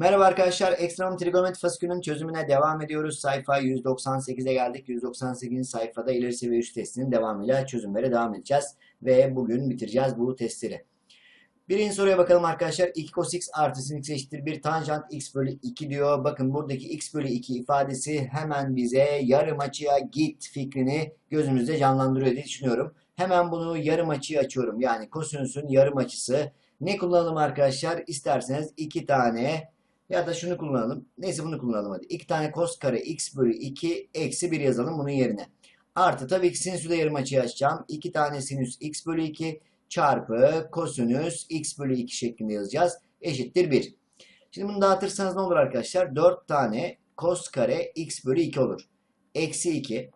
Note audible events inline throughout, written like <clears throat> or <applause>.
Merhaba arkadaşlar, Ekstrem Trigonometri fasikülünün çözümüne devam ediyoruz. Sayfa 198'e geldik. 198. sayfada ileri seviye 3 testinin devamıyla çözümlere devam edeceğiz. Ve bugün bitireceğiz bu testleri. Birinci soruya bakalım arkadaşlar. 2 cos x artı sin x eşittir 1 tanjant x bölü 2 diyor. Bakın buradaki x bölü 2 ifadesi hemen bize yarım açıya git fikrini gözümüzde canlandırıyor diye düşünüyorum. Hemen bunu yarım açıya açıyorum. Yani kosinüsün yarım açısı. Ne kullanalım arkadaşlar? İsterseniz 2 tane ya da şunu kullanalım. Neyse bunu kullanalım hadi. 2 tane cos kare x bölü 2 eksi 1 yazalım bunun yerine. Artı tabii ki sinüsü de yarım açıya açacağım. 2 tane sinüs x bölü 2 çarpı kosinüs x bölü 2 şeklinde yazacağız. Eşittir 1. Şimdi bunu dağıtırsanız ne olur arkadaşlar? 4 tane cos kare x bölü 2 olur. Eksi 2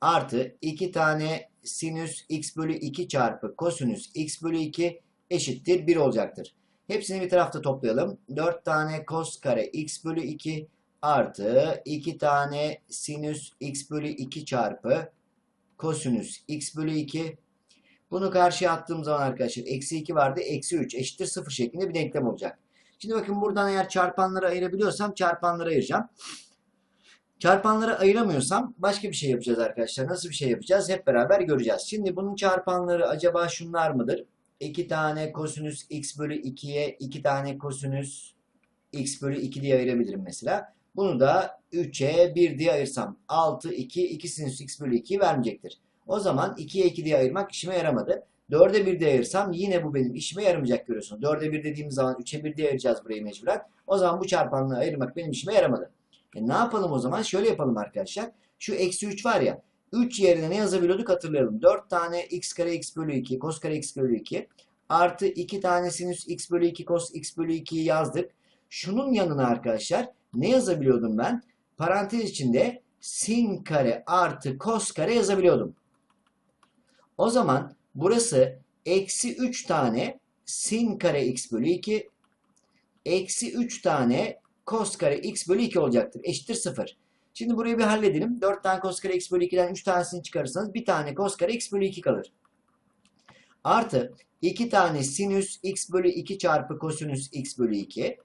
artı 2 tane sinüs x bölü 2 çarpı kosinüs x bölü 2 eşittir 1 olacaktır. Hepsini bir tarafta toplayalım. 4 tane cos kare x bölü 2 artı 2 tane sinüs x bölü 2 çarpı kosinüs x bölü 2. Bunu karşıya attığım zaman arkadaşlar eksi 2 vardı. Eksi 3 eşittir 0 şeklinde bir denklem olacak. Şimdi bakın buradan eğer çarpanları ayırabiliyorsam çarpanları ayıracağım. Çarpanları ayıramıyorsam başka bir şey yapacağız arkadaşlar. Nasıl bir şey yapacağız? Hep beraber göreceğiz. Şimdi bunun çarpanları acaba şunlar mıdır? 2 tane kosinüs x bölü 2'ye 2 tane kosinüs x bölü 2 diye ayırabilirim mesela. Bunu da 3'e 1 diye ayırsam 6, 2, 2 sinüs x bölü 2 vermeyecektir. O zaman 2'ye 2 diye ayırmak işime yaramadı. 4'e 1 diye ayırsam yine bu benim işime yaramayacak görüyorsunuz. 4'e 1 dediğimiz zaman 3'e 1 diye ayıracağız burayı mecburen. O zaman bu çarpanlığı ayırmak benim işime yaramadı. E ne yapalım o zaman? Şöyle yapalım arkadaşlar. Şu eksi 3 var ya. 3 yerine ne yazabiliyorduk hatırlayalım. 4 tane x kare x bölü 2 cos kare x bölü 2 artı 2 tane sinüs x bölü 2 cos x bölü 2'yi yazdık. Şunun yanına arkadaşlar ne yazabiliyordum ben? Parantez içinde sin kare artı cos kare yazabiliyordum. O zaman burası eksi 3 tane sin kare x bölü 2 eksi 3 tane cos kare x bölü 2 olacaktır. Eşittir 0. Şimdi burayı bir halledelim. 4 tane cos kare x bölü 2'den 3 tanesini çıkarırsanız bir tane cos kare x bölü 2 kalır. Artı 2 tane sinüs x bölü 2 çarpı kosinüs x bölü 2.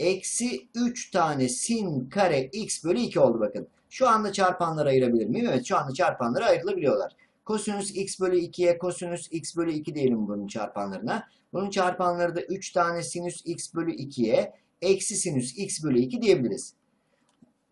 Eksi 3 tane sin kare x bölü 2 oldu bakın. Şu anda çarpanları ayırabilir miyim? Evet şu anda çarpanları ayrılabiliyorlar. Kosinüs x bölü 2'ye kosinüs x bölü 2 diyelim bunun çarpanlarına. Bunun çarpanları da 3 tane sinüs x bölü 2'ye eksi sinüs x bölü 2 diyebiliriz.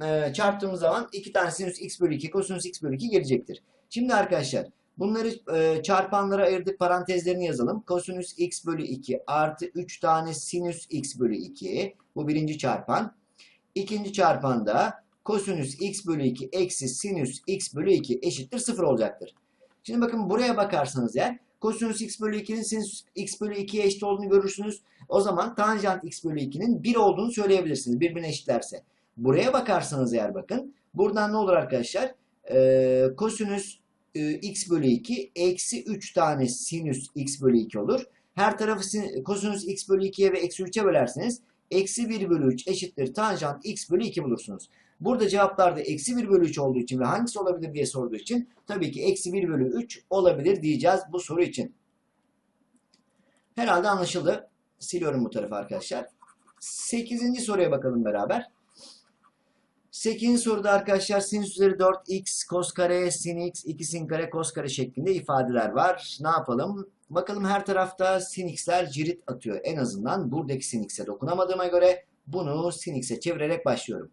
Ee, çarptığımız zaman 2 tane sinüs x bölü 2 kosinüs x bölü 2 gelecektir. Şimdi arkadaşlar bunları e, çarpanlara ayırdık parantezlerini yazalım. Kosinüs x bölü 2 artı 3 tane sinüs x bölü 2 bu birinci çarpan. İkinci çarpanda kosinüs x bölü 2 eksi sinüs x bölü 2 eşittir 0 olacaktır. Şimdi bakın buraya bakarsanız eğer kosinüs x bölü 2'nin sinüs x bölü 2'ye eşit olduğunu görürsünüz. O zaman tanjant x bölü 2'nin 1 olduğunu söyleyebilirsiniz birbirine eşitlerse. Buraya bakarsanız eğer bakın buradan ne olur arkadaşlar? Ee, kosinüs e, x bölü 2 eksi 3 tane sinüs x bölü 2 olur. Her tarafı sin, kosinüs x bölü 2'ye ve eksi 3'e bölerseniz eksi 1 bölü 3 eşittir tanjant x bölü 2 bulursunuz. Burada cevaplarda eksi 1 bölü 3 olduğu için ve hangisi olabilir diye sorduğu için tabii ki eksi 1 bölü 3 olabilir diyeceğiz bu soru için. Herhalde anlaşıldı. Siliyorum bu tarafa arkadaşlar. 8. soruya bakalım beraber. 8. soruda arkadaşlar sinüs üzeri 4x cos kare sin x 2 sin kare cos kare şeklinde ifadeler var. Ne yapalım? Bakalım her tarafta sin x'ler cirit atıyor. En azından buradaki sin x'e dokunamadığıma göre bunu sin x'e çevirerek başlıyorum.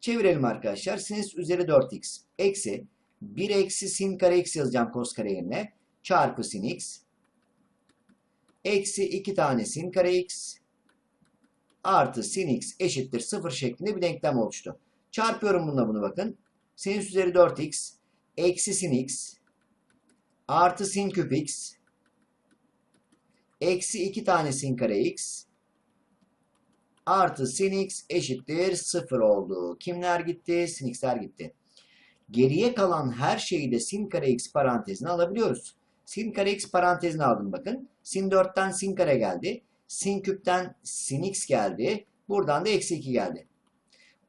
Çevirelim arkadaşlar. Sinüs üzeri 4x eksi 1 eksi sin kare x yazacağım cos kare yerine. Çarpı sin x. Eksi 2 tane sin kare x. Artı sin x eşittir 0 şeklinde bir denklem oluştu. Çarpıyorum bununla bunu bakın. Sinüs üzeri 4x eksi sin x artı sin küp x eksi 2 tane sin kare x artı sin x eşittir 0 oldu. Kimler gitti? Sin x'ler gitti. Geriye kalan her şeyi de sin kare x parantezine alabiliyoruz. Sin kare x parantezine aldım bakın. Sin 4'ten sin kare geldi. Sin küpten sin x geldi. Buradan da eksi 2 geldi.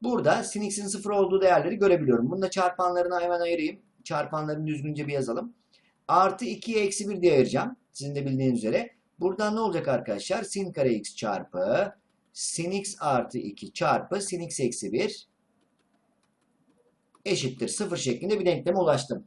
Burada sin x'in 0 olduğu değerleri görebiliyorum. Bunu da çarpanlarına hemen ayırayım. Çarpanlarını düzgünce bir yazalım. Artı 2'ye eksi 1 diye ayıracağım. Sizin de bildiğiniz üzere. Buradan ne olacak arkadaşlar? Sin kare x çarpı sin x artı 2 çarpı sin x eksi 1 eşittir 0 şeklinde bir denkleme ulaştım.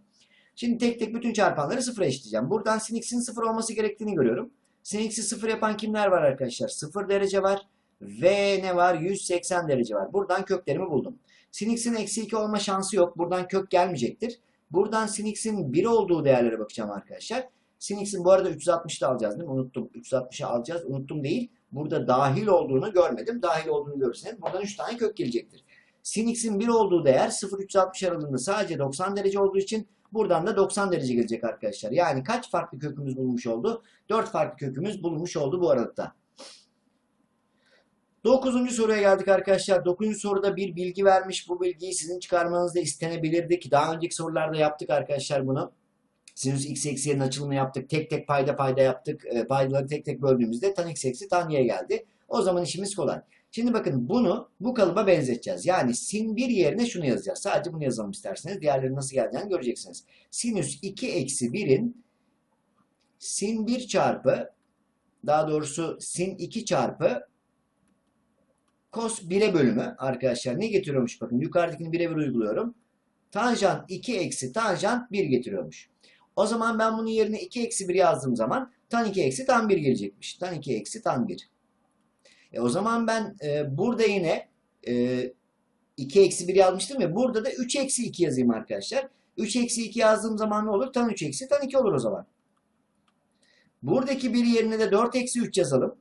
Şimdi tek tek bütün çarpanları sıfıra eşitleyeceğim. Buradan sin x'in 0 olması gerektiğini görüyorum. Sin x'i 0 yapan kimler var arkadaşlar? 0 derece var ve ne var? 180 derece var. Buradan köklerimi buldum. Sin x'in eksi 2 olma şansı yok. Buradan kök gelmeyecektir. Buradan sin x'in 1 olduğu değerlere bakacağım arkadaşlar. Sin x'in bu arada 360'da alacağız değil mi? Unuttum. 360'ı alacağız. Unuttum değil. Burada dahil olduğunu görmedim. Dahil olduğunu görürseniz buradan 3 tane kök gelecektir. Sin x'in 1 olduğu değer 0-360 aralığında sadece 90 derece olduğu için buradan da 90 derece gelecek arkadaşlar. Yani kaç farklı kökümüz bulunmuş oldu? 4 farklı kökümüz bulunmuş oldu bu aralıkta. 9. soruya geldik arkadaşlar. 9. soruda bir bilgi vermiş. Bu bilgiyi sizin çıkarmanız da istenebilirdi ki daha önceki sorularda yaptık arkadaşlar bunu. Sinüs x eksiğinin açılımını yaptık. Tek tek payda payda yaptık. E, paydaları tek tek böldüğümüzde tan x eksi tan y geldi. O zaman işimiz kolay. Şimdi bakın bunu bu kalıba benzeteceğiz. Yani sin 1 yerine şunu yazacağız. Sadece bunu yazalım isterseniz. Diğerleri nasıl geleceğini göreceksiniz. Sinüs 2 eksi 1'in sin 1 çarpı daha doğrusu sin 2 çarpı cos 1'e bölümü arkadaşlar ne getiriyormuş bakın yukarıdakini birebir uyguluyorum. Tanjant 2 eksi tanjant 1 getiriyormuş. O zaman ben bunun yerine 2 eksi 1 yazdığım zaman tan 2 eksi tan 1 gelecekmiş. Tan 2 eksi tan 1. E o zaman ben e, burada yine e, 2 eksi 1 yazmıştım ya burada da 3 eksi 2 yazayım arkadaşlar. 3 eksi 2 yazdığım zaman ne olur? Tan 3 eksi tan 2 olur o zaman. Buradaki 1 yerine de 4 eksi 3 yazalım.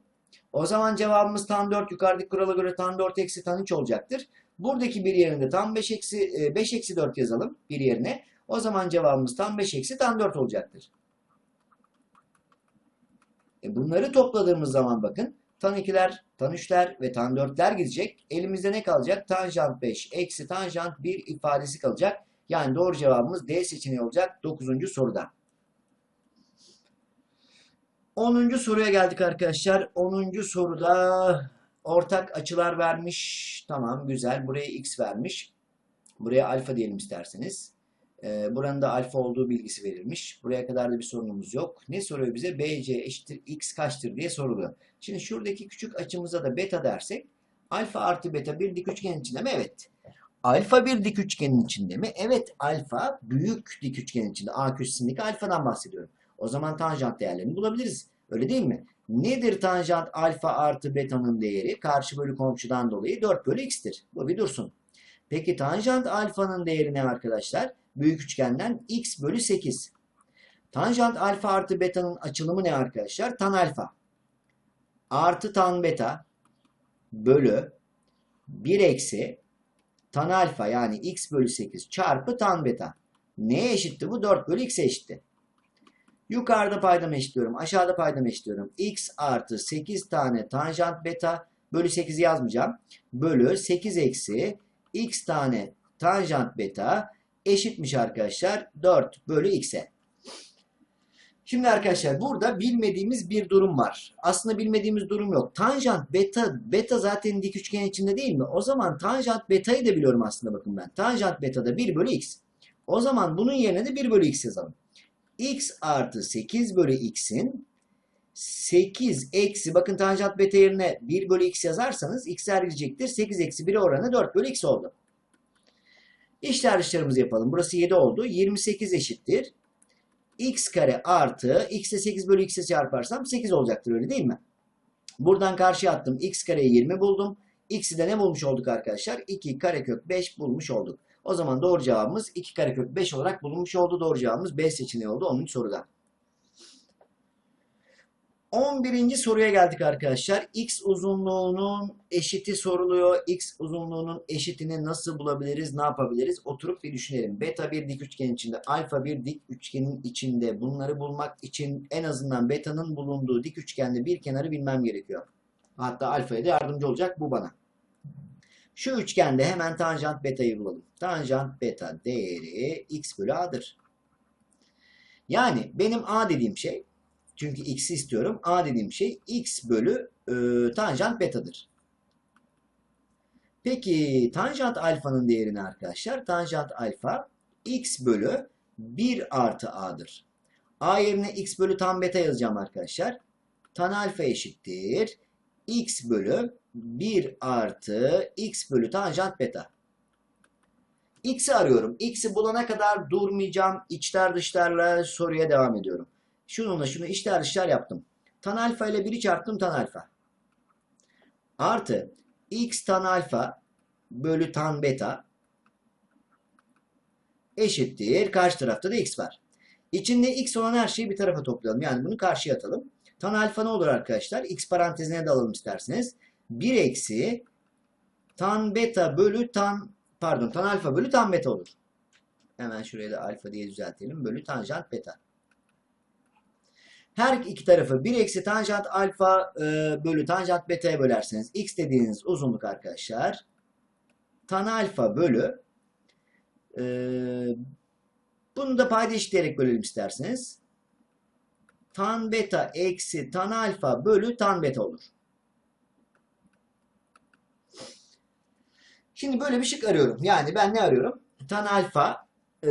O zaman cevabımız tan 4 yukarıdaki kurala göre tan 4 eksi tan 3 olacaktır. Buradaki bir yerinde tan 5 eksi 5 eksi 4 yazalım bir yerine. O zaman cevabımız tan 5 eksi tan 4 olacaktır. E bunları topladığımız zaman bakın tan 2'ler, tan 3'ler ve tan 4'ler gidecek. Elimizde ne kalacak? Tanjant 5 eksi tanjant 1 ifadesi kalacak. Yani doğru cevabımız D seçeneği olacak 9. soruda. 10. soruya geldik arkadaşlar. 10. soruda ortak açılar vermiş. Tamam güzel. Buraya x vermiş. Buraya alfa diyelim isterseniz. Ee, buranın da alfa olduğu bilgisi verilmiş. Buraya kadar da bir sorunumuz yok. Ne soruyor bize? BC eşittir x kaçtır diye soruluyor. Şimdi şuradaki küçük açımıza da beta dersek alfa artı beta bir dik üçgenin içinde mi? Evet. Alfa bir dik üçgenin içinde mi? Evet. Alfa büyük dik üçgenin içinde. A köşesindeki alfadan bahsediyorum. O zaman tanjant değerlerini bulabiliriz. Öyle değil mi? Nedir tanjant alfa artı beta'nın değeri? Karşı bölü komşudan dolayı 4 bölü x'tir. Bu bir dursun. Peki tanjant alfanın değeri ne arkadaşlar? Büyük üçgenden x bölü 8. Tanjant alfa artı beta'nın açılımı ne arkadaşlar? Tan alfa artı tan beta bölü 1 eksi tan alfa yani x bölü 8 çarpı tan beta. Neye eşitti bu? 4 bölü x'e eşitti. Yukarıda paydamı eşitliyorum. Aşağıda paydamı eşitliyorum. x artı 8 tane tanjant beta bölü 8'i yazmayacağım. Bölü 8 eksi x tane tanjant beta eşitmiş arkadaşlar 4 bölü x'e. Şimdi arkadaşlar burada bilmediğimiz bir durum var. Aslında bilmediğimiz durum yok. Tanjant beta, beta zaten dik üçgen içinde değil mi? O zaman tanjant beta'yı da biliyorum aslında bakın ben. Tanjant beta da 1 bölü x. O zaman bunun yerine de 1 bölü x yazalım. X artı 8 bölü x'in 8 eksi bakın tanjant beta yerine 1 bölü x yazarsanız x'ler gidecektir. 8 eksi 1'e oranı 4 bölü x oldu. İşler dışlarımızı yapalım. Burası 7 oldu. 28 eşittir. x kare artı x'e 8 bölü x'e çarparsam 8 olacaktır öyle değil mi? Buradan karşıya attım. x kareyi 20 buldum. x'i de ne bulmuş olduk arkadaşlar? 2 karekök 5 bulmuş olduk. O zaman doğru cevabımız 2 karekök 5 olarak bulunmuş oldu. Doğru cevabımız B seçeneği oldu 10. soruda. 11. soruya geldik arkadaşlar. X uzunluğunun eşiti soruluyor. X uzunluğunun eşitini nasıl bulabiliriz, ne yapabiliriz? Oturup bir düşünelim. Beta bir dik üçgen içinde, alfa bir dik üçgenin içinde bunları bulmak için en azından beta'nın bulunduğu dik üçgende bir kenarı bilmem gerekiyor. Hatta alfaya da yardımcı olacak bu bana. Şu üçgende hemen tanjant beta'yı bulalım. Tanjant beta değeri x bölü a'dır. Yani benim a dediğim şey çünkü x'i istiyorum. A dediğim şey x bölü e, tanjant betadır. Peki tanjant alfanın değeri ne arkadaşlar? Tanjant alfa x bölü 1 artı a'dır. A yerine x bölü tan beta yazacağım arkadaşlar. Tan alfa eşittir. x bölü 1 artı x bölü tanjant beta. X'i arıyorum. X'i bulana kadar durmayacağım. İçler dışlarla soruya devam ediyorum. Şununla şunu içler dışlar yaptım. Tan alfa ile 1'i çarptım tan alfa. Artı x tan alfa bölü tan beta eşittir. Karşı tarafta da x var. İçinde x olan her şeyi bir tarafa toplayalım. Yani bunu karşıya atalım. Tan alfa ne olur arkadaşlar? X parantezine de alalım isterseniz. 1 eksi tan beta bölü tan pardon tan alfa bölü tan beta olur. Hemen şuraya da alfa diye düzeltelim. Bölü tanjant beta. Her iki tarafı 1 eksi tanjant alfa e, bölü tanjant beta'ya bölerseniz x dediğiniz uzunluk arkadaşlar tan alfa bölü e, bunu da payda eşitleyerek bölelim isterseniz. Tan beta eksi tan alfa bölü tan beta olur. Şimdi böyle bir şık arıyorum. Yani ben ne arıyorum? Tan alfa e,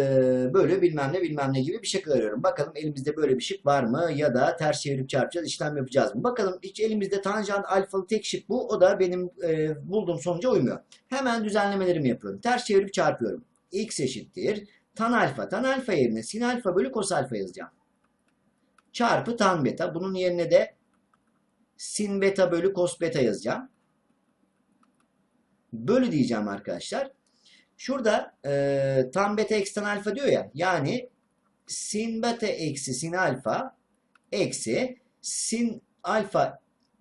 böyle bilmem ne bilmem ne gibi bir şık arıyorum. Bakalım elimizde böyle bir şık var mı? Ya da ters çevirip çarpacağız, işlem yapacağız mı? Bakalım hiç elimizde tanjant alfalı tek şık bu. O da benim e, bulduğum sonuca uymuyor. Hemen düzenlemelerimi yapıyorum. Ters çevirip çarpıyorum. x eşittir. Tan alfa. Tan alfa yerine sin alfa bölü kos alfa yazacağım. Çarpı tan beta. Bunun yerine de sin beta bölü kos beta yazacağım. Bölü diyeceğim arkadaşlar. Şurada e, tan beta eksi tan alfa diyor ya. Yani sin beta eksi sin alfa eksi sin alfa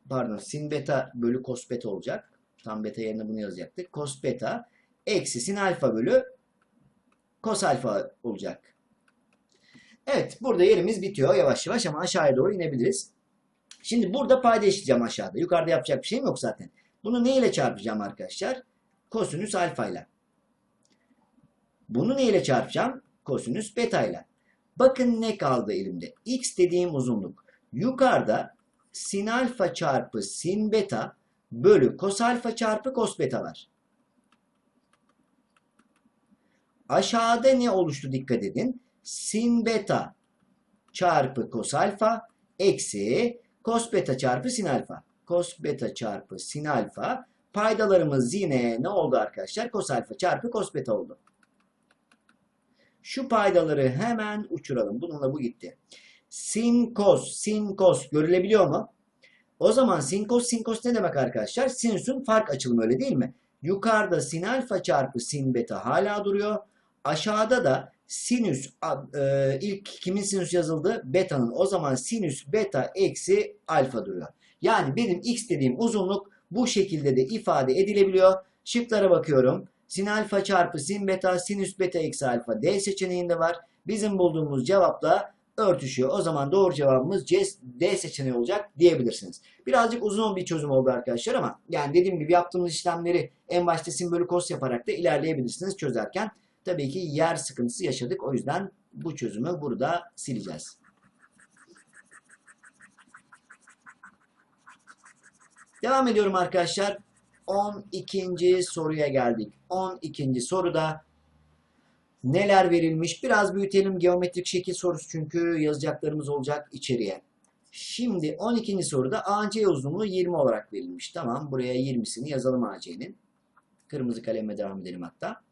pardon sin beta bölü kos beta olacak. Tan beta yerine bunu yazacaktık. Kos beta eksi sin alfa bölü kos alfa olacak. Evet burada yerimiz bitiyor yavaş yavaş ama aşağıya doğru inebiliriz. Şimdi burada payda aşağıda. Yukarıda yapacak bir şeyim yok zaten. Bunu ne ile çarpacağım arkadaşlar? Kosinüs alfa ile. Bunu ne ile çarpacağım? Kosinüs beta ile. Bakın ne kaldı elimde? X dediğim uzunluk. Yukarıda sin alfa çarpı sin beta bölü kos alfa çarpı kos beta var. Aşağıda ne oluştu dikkat edin. Sin beta çarpı kos alfa eksi kos beta çarpı sin alfa. Kos beta çarpı sin alfa. Paydalarımız yine ne oldu arkadaşlar? Kos alfa çarpı kos beta oldu. Şu paydaları hemen uçuralım. Bununla bu gitti. Sin kos, sin kos görülebiliyor mu? O zaman sin kos, sin kos ne demek arkadaşlar? Sinüsün fark açılımı öyle değil mi? Yukarıda sin alfa çarpı sin beta hala duruyor. Aşağıda da sinüs e, ilk kimin sinüs yazıldı? Beta'nın. O zaman sinüs beta eksi alfa duruyor. Yani benim x dediğim uzunluk bu şekilde de ifade edilebiliyor. Şıklara bakıyorum. Sin alfa çarpı sin beta sinüs beta eksi alfa D seçeneğinde var. Bizim bulduğumuz cevapla örtüşüyor. O zaman doğru cevabımız C, D seçeneği olacak diyebilirsiniz. Birazcık uzun bir çözüm oldu arkadaşlar ama yani dediğim gibi yaptığımız işlemleri en başta sin bölü kos yaparak da ilerleyebilirsiniz çözerken. Tabii ki yer sıkıntısı yaşadık. O yüzden bu çözümü burada sileceğiz. Devam ediyorum arkadaşlar. 12. soruya geldik. 12. soruda neler verilmiş? Biraz büyütelim geometrik şekil sorusu çünkü yazacaklarımız olacak içeriye. Şimdi 12. soruda AC uzunluğu 20 olarak verilmiş. Tamam buraya 20'sini yazalım AC'nin. Kırmızı kalemle devam edelim hatta.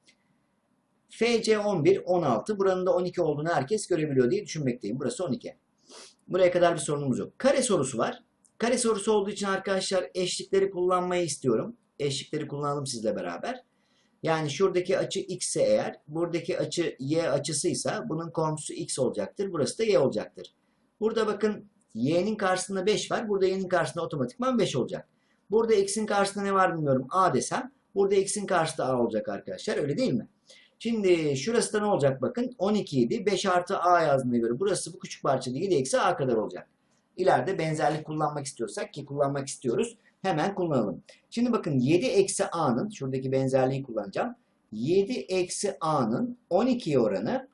FC 11, 16. Buranın da 12 olduğunu herkes görebiliyor diye düşünmekteyim. Burası 12. Buraya kadar bir sorunumuz yok. Kare sorusu var. Kare sorusu olduğu için arkadaşlar eşlikleri kullanmayı istiyorum. Eşlikleri kullanalım sizle beraber. Yani şuradaki açı x ise eğer, buradaki açı y açısıysa bunun komşusu x olacaktır. Burası da y olacaktır. Burada bakın y'nin karşısında 5 var. Burada y'nin karşısında otomatikman 5 olacak. Burada x'in karşısında ne var bilmiyorum a desem. Burada x'in karşısında a olacak arkadaşlar. Öyle değil mi? Şimdi şurası da ne olacak bakın. 12 idi. 5 artı a yazdığına göre burası bu küçük parça 7 eksi a kadar olacak. İleride benzerlik kullanmak istiyorsak ki kullanmak istiyoruz. Hemen kullanalım. Şimdi bakın 7 eksi a'nın şuradaki benzerliği kullanacağım. 7 eksi a'nın 12'ye oranı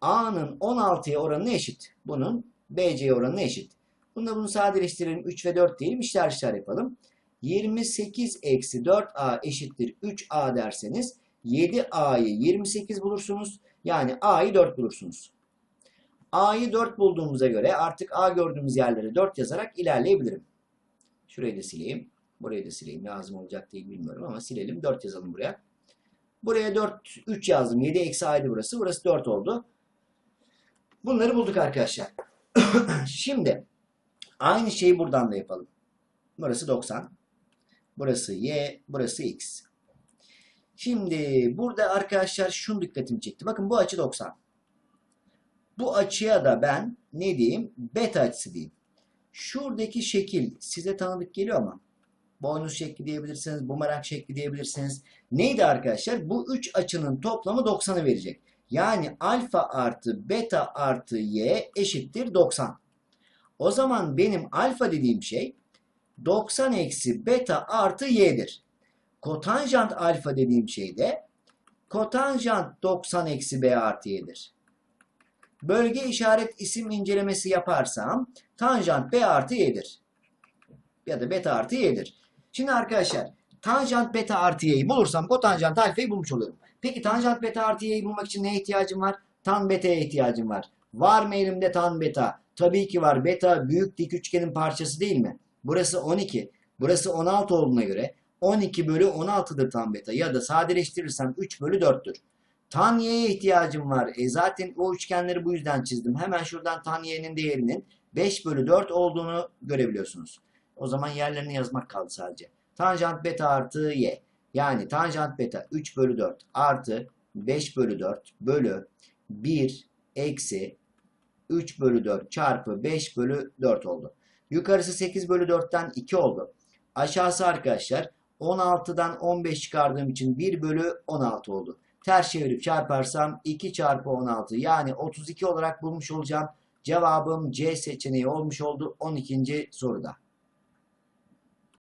a'nın 16'ya oranına eşit. Bunun bc oranına eşit. Bunda bunu sadeleştirelim. 3 ve 4 diyelim. İşler işler yapalım. 28 eksi 4a eşittir 3a derseniz 7a'yı 28 bulursunuz. Yani a'yı 4 bulursunuz. a'yı 4 bulduğumuza göre artık a gördüğümüz yerlere 4 yazarak ilerleyebilirim. Şurayı da sileyim. Burayı da sileyim. Lazım olacak değil bilmiyorum ama silelim. 4 yazalım buraya. Buraya 4, 3 yazdım. 7 eksi a'ydı burası. Burası 4 oldu. Bunları bulduk arkadaşlar. <clears throat> Şimdi aynı şeyi buradan da yapalım. Burası 90. Burası y, burası x. Şimdi burada arkadaşlar şunu dikkatimi çekti. Bakın bu açı 90. Bu açıya da ben ne diyeyim? Beta açısı diyeyim. Şuradaki şekil size tanıdık geliyor mu? Boynuz şekli diyebilirsiniz, bumerang şekli diyebilirsiniz. Neydi arkadaşlar? Bu üç açının toplamı 90'ı verecek. Yani alfa artı beta artı y eşittir 90. O zaman benim alfa dediğim şey 90 eksi beta artı y'dir. Kotanjant alfa dediğim şey de kotanjant 90 eksi b artı y'dir. Bölge işaret isim incelemesi yaparsam tanjant b artı y'dir. Ya da beta artı y'dir. Şimdi arkadaşlar tanjant beta artı y'yi bulursam kotanjant alfayı bulmuş oluyorum. Peki tanjant beta artı y'yi bulmak için neye ihtiyacım var? Tan beta'ya ihtiyacım var. Var mı elimde tan beta? Tabii ki var. Beta büyük dik üçgenin parçası değil mi? Burası 12. Burası 16 olduğuna göre 12 bölü 16'dır tan beta. Ya da sadeleştirirsem 3 bölü 4'tür. Tan y'ye ihtiyacım var. E zaten o üçgenleri bu yüzden çizdim. Hemen şuradan tan y'nin değerinin 5 bölü 4 olduğunu görebiliyorsunuz. O zaman yerlerini yazmak kaldı sadece. Tanjant beta artı y. Yani tanjant beta 3 bölü 4 artı 5 bölü 4 bölü 1 eksi 3 bölü 4 çarpı 5 bölü 4 oldu. Yukarısı 8 bölü 4'ten 2 oldu. Aşağısı arkadaşlar 16'dan 15 çıkardığım için 1 bölü 16 oldu. Ters çevirip çarparsam 2 çarpı 16 yani 32 olarak bulmuş olacağım. Cevabım C seçeneği olmuş oldu 12. soruda.